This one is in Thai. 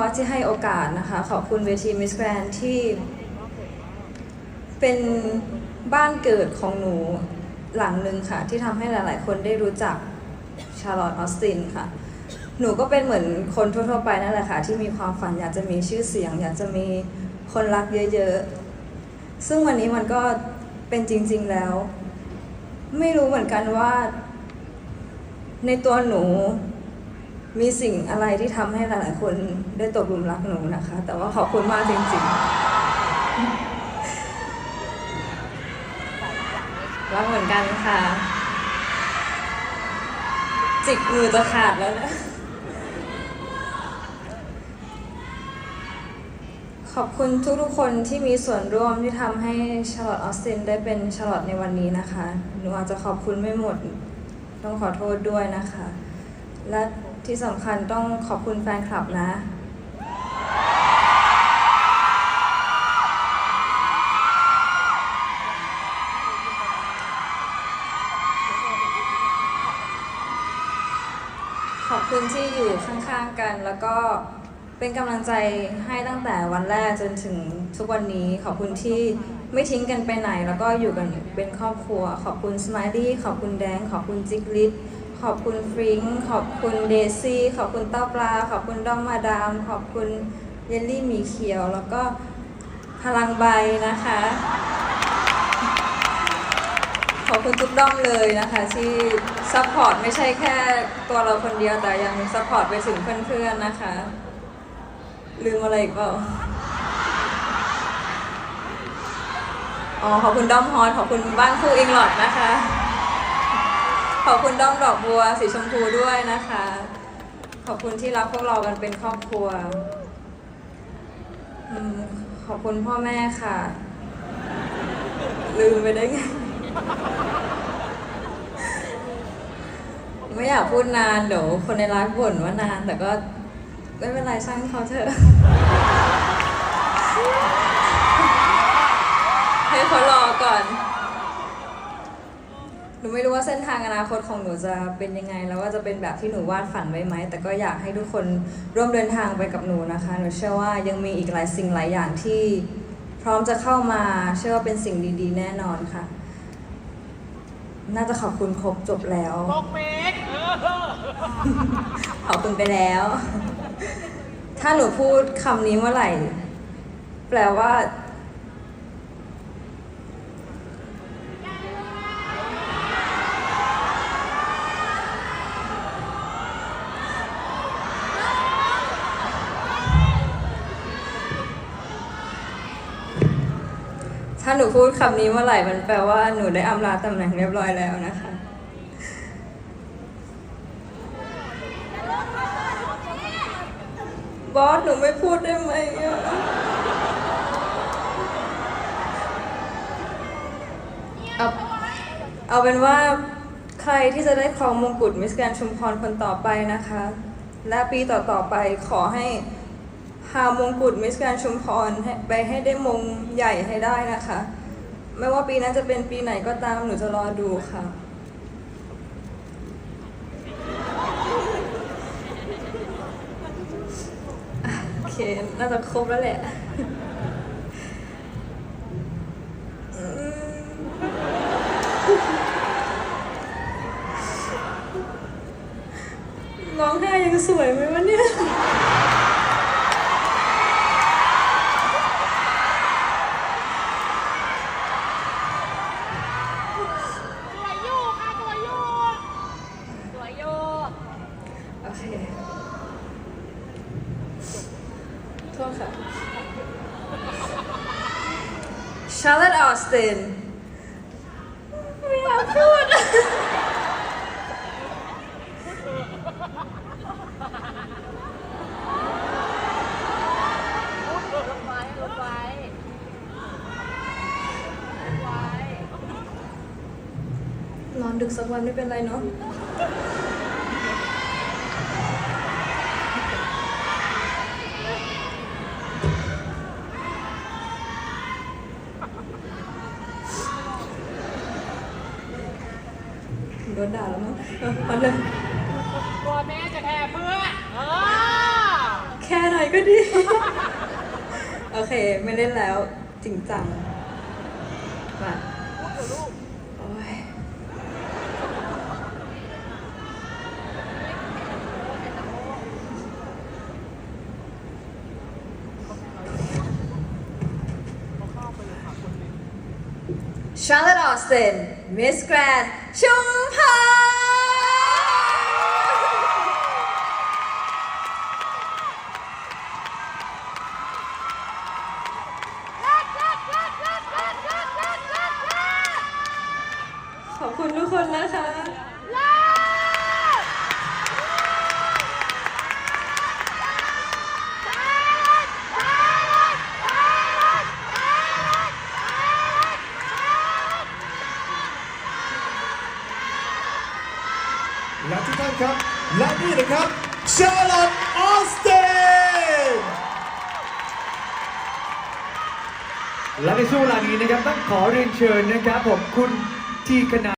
วัฒน์ที่ให้โอกาสนะคะ ขอบคุณเวทีมิสแกรนที่ เป็นบ้านเกิดของหนูหลังหนึ่งค่ะ ที่ทำให้หลาย ๆ คนได้รู้จักชาร์ลอตออสตินค่ะ หนูก็เป็นเหมือนคนทั่ว ๆ ไปนั่นแหละค่ะ ที่มีความฝันอยากจะมีชื่อเสียง อยากจะมีคนรักเยอะ ๆ ซึ่งวันนี้มันก็เป็นจริง ๆ แล้ว ไม่รู้เหมือนกันว่า ในตัวหนู มีสิ่งอะไรที่ทำให้หลายๆ คนได้ตกหลุมรักหนูนะคะ แต่ว่าขอบคุณมากจริงๆ รักเหมือนกันค่ะ จิกมือจะขาดแล้วนะ ขอบคุณทุกๆ คนที่มีส่วนร่วมที่ทำให้ชาร์ลอตออสตินได้เป็นชาร์ลอตในวันนี้นะคะ หนูอาจจะขอบคุณไม่หมด ต้องขอโทษด้วยนะคะ และ ที่สำคัญต้องขอบคุณแฟนคลับนะ ขอบคุณที่อยู่ข้างๆกันแล้วก็เป็นกำลังใจให้ตั้งแต่วันแรกจนถึงทุกวันนี้ ขอบคุณที่ไม่ทิ้งกันไปไหน แล้วก็อยู่กันเป็นครอบครัว ขอบคุณสไมลี่ขอบคุณแดง ขอบคุณจิกลิต ขอบคุณฟริงค์ขอบคุณเดซี่ ขอบคุณเต้าปลา ขอบคุณด้อมมาดาม ขอบคุณเยลลี่หมีเขียว แล้วก็พลังใบนะคะ ขอบคุณทุกด้อมเลยนะคะ ที่ซัพพอร์ตไม่ใช่แค่ตัวเราคนเดียวแต่ยังซัพพอร์ตไปถึงเพื่อนๆนะคะ ลืมอะไรอีกเปล่าอ๋อขอบคุณด้อมฮอตขอบคุณบ้านคู่อิงหลอดนะคะ ขอบคุณด้อมดอกบัวสีชมพูด้วยนะคะ ขอบคุณที่รักพวกเรากันเป็นครอบครัวอขอบคุณพ่อแม่ค่ะ ลืมไปได้ไง ไม่อยากพูดนานเดี๋ยวคนในไลฟ์บ่นว่านาน แต่ก็ไม่เป็นไรช่างเขาเถอะให้เขารอก่อน ไม่รู้ว่าเส้นทางอนาคตของหนูจะเป็นยังไง แล้วว่าจะเป็นแบบที่หนูวาดฝันไว้ไหม แต่ก็อยากให้ทุกคนร่วมเดินทางไปกับหนูนะคะ หนูเชื่อว่ายังมีอีกหลายสิ่งหลายอย่างที่พร้อมจะเข้ามา เชื่อว่าเป็นสิ่งดีๆ แน่นอนค่ะ น่าจะขอบคุณครบจบแล้วตกเมตรเออขอบคุณไปแล้ว ถ้าหนูพูดคำนี้เมื่อไหร่ แปลว่า ถ้าหนูพูดคำนี้เมื่อไหร่มันแปลว่าหนูได้อำลาตำแหน่งเรียบร้อยแล้วนะคะ บอสหนูไม่พูดได้ไหมเอาเอาเป็นว่าใครที่จะได้ครองมงกุฎมิสแกรนชุมพรคนต่อไปนะคะ และปีต่อๆไปขอให้ พามงกุฎมิสแกรนชุมพรไปให้ได้มงใหญ่ให้ได้นะคะ ไม่ว่าปีนั้นจะเป็นปีไหนก็ตามหนูจะรอดูค่ะโอเค น่าจะครบแล้วแหละร้องไห้ยังสวยไหมวะเนี่ย สวยอยู่ค่ะสวยอยู่สวยอยู่ โอเค โท ษค่ะ Charlotte Austin ไม่อยากพูดนอนดึกสักวันไม่เป็นไรเนาะ โดนด่าแล้วมั้งเออเอาเลยตัวแม่จะแทนเพื่อเออแค่หน่อยก็ดี โอเค ไม่เล่นแล้วจริงจังมาโอ้ย มิสแกรนชุมพรขอบคุณทุกคนนะคะ และทุกท่าน ครับ และนี่นะครับชาร์ลอตออสตินและในช่วงเวลานี้นะครับต้องขอเรียนเชิญนะครับผมคุณทีคณา